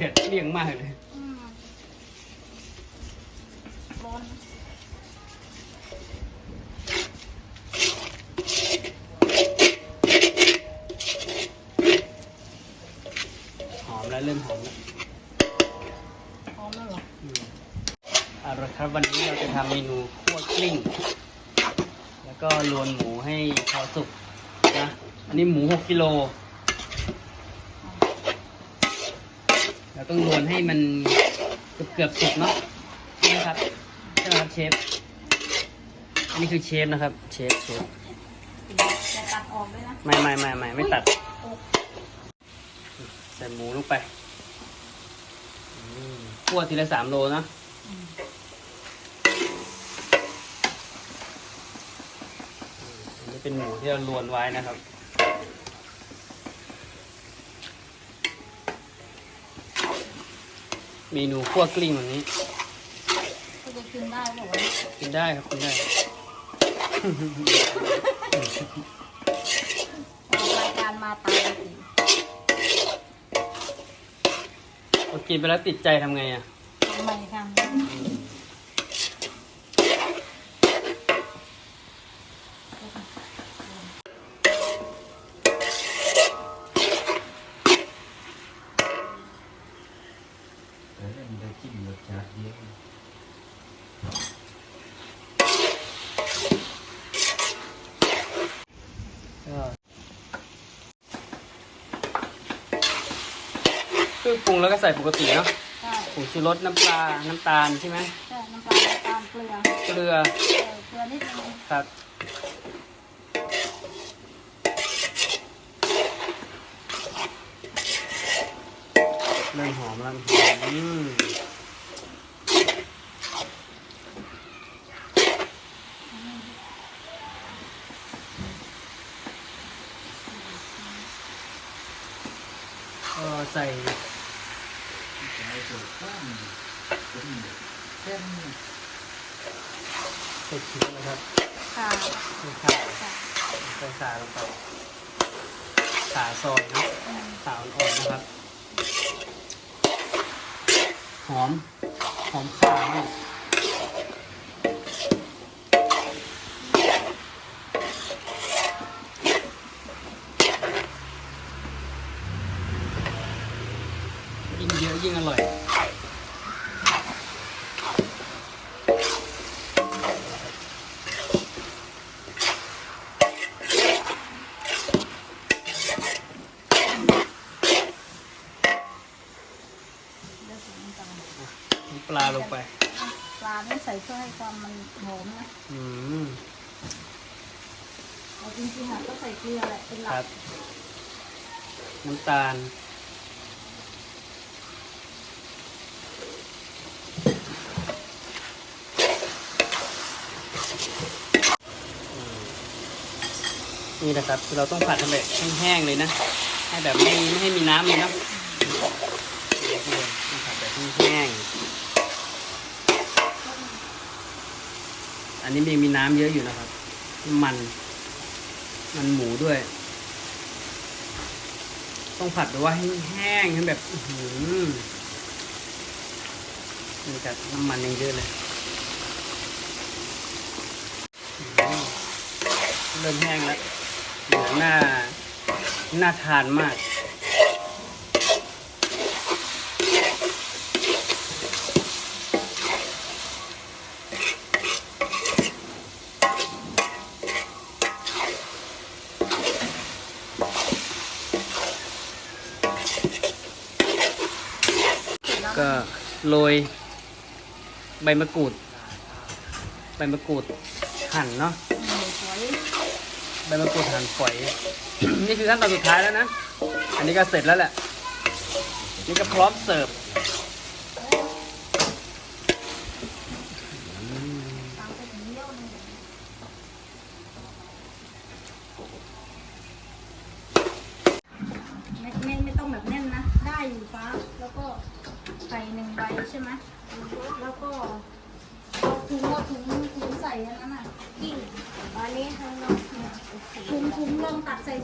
ลี่ยงมากเลยอืมร้อนหอมแล้วเริ่มหอมแล้วพร้อมแล้วเหรออืมเอาละครับวันนี้เราจะทำเมนูคั่วกลิ้ง แล้วก็รวนหมูให้พอสุกนะ อันนี้หมู 6กิโล เราต้องรวนให้มันเกือบเกือบๆสุกเนาะใช่ไหมครับใช่ไหมครับเชฟอันนี้คือเชฟนะครับ เชฟเชฟจะตัดออกด้วยนะไม่ไม่ไม่ไม่ไม่ตัดโอ้ใส่หมูลงไปอืมคั่วทีละสามโลเนาะอืมอันนี้เป็นหมูที่เราลวนไว้นะครับ เมนูคั่วกลิ้งวันนี้ก็จะกินได้บอกว่ากินได้ครับกินได้ออกรายการมาตายสิพอกินไปแล้วติดใจทำไงอะ ทำไมทำ แล้วมันจะจิ้มรสชาติเยอะก็เครื่องปรุงแล้วก็ใส่ปกติเนาะใช่ผงชูรสน้ำปลา น้ำตาลใช่ไหมใช่น้ำปลาน้ำตาลเกลือเกลือเออเกลือนิดนึง ครับ เริ่มหอมแล้วอืมก็ใส่ใช้ตัวข้ามเป็นแค่นี้ใส่ขิงนะครับค่ะใส่ขาค่ะใส่ขาลงไปขาซอยนะอืมขาอ่อนๆนะครับ หอม หอมข่ามากยิ่งเยอะยิ่งอร่อย เดี๋ยวใส่น้ำตาล น้ำ ปลาลงไป ปลาไม่ใส่เพื่อให้ความมันหอมนะอืมเอาจริงๆอะก็ใส่เกลือแหละเป็นหคลัรักบน้ำตาล นี่นะครับคือเราต้องผัดให้แบบแห้งๆเลยนะ ให้แบบไม่ไม่ให้มีน้ำเลยเนาะต้องผัดแบบแห้งๆ อันนี้มีมีน้ำเยอะอยู่นะครับ มัน มันหมูด้วย ต้องผัดแบบว่าให้แห้งให้แบบอือหือนี่กับน้ำมันยังเยอะเลยเริ่มแห้งแล้วหลืองหน้าน่าทานมาก ก็โรยใบมะกรูด ใบมะกรูดหั่นเนาะใบมะกรูดหั่นฝอย นี่คือขั้นตอนสุดท้ายแล้วนะ อันนี้ก็เสร็จแล้วแหละ นี่ก็พร้อมเสิร์ฟตามไปถึงเยี่ยวหนึงไม่ไม่ไม่ต้องแบบแน่นนะ ได้อยู่ฟ้า แล้วก็ ไข่หนึ่งใบใช่ไหมแล้วก็เอาถุงเอาถุงถุงใส่อันนั้นอะกิ้งอันนี้ข้างนอกถุงถุงลองตัดใส่